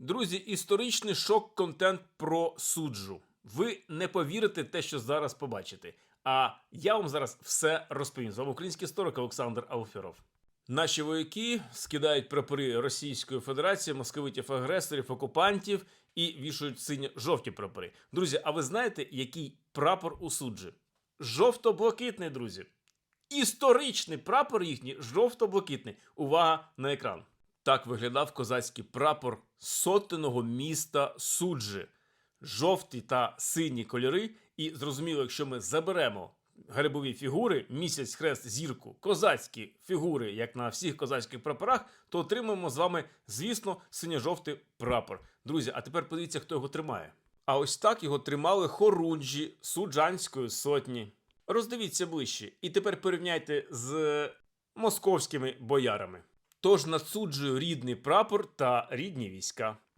Друзі, історичний шок-контент про суджу. Ви не повірите те, що зараз побачите. А я вам зараз все розповім. З вами український історик Олександр Алферов. Наші вояки скидають прапори Російської Федерації, московитів агресорів, окупантів і вішають синьо-жовті прапори. Друзі, а ви знаєте, який прапор у суджі? Жовто-блакитний, друзі. Історичний прапор їхній жовто-блакитний. Увага на екран. Так виглядав козацький прапор сотеного міста Суджі. Жовті та сині кольори. І зрозуміло, якщо ми заберемо гербові фігури, місяць, хрест, зірку, козацькі фігури, як на всіх козацьких прапорах, то отримаємо з вами, звісно, синьо-жовтий прапор. Друзі, а тепер подивіться, хто його тримає. А ось так його тримали хорунжі суджанської сотні. Роздивіться ближче, і тепер порівняйте з московськими боярами. Тож над суджею рідний прапор та рідні війська.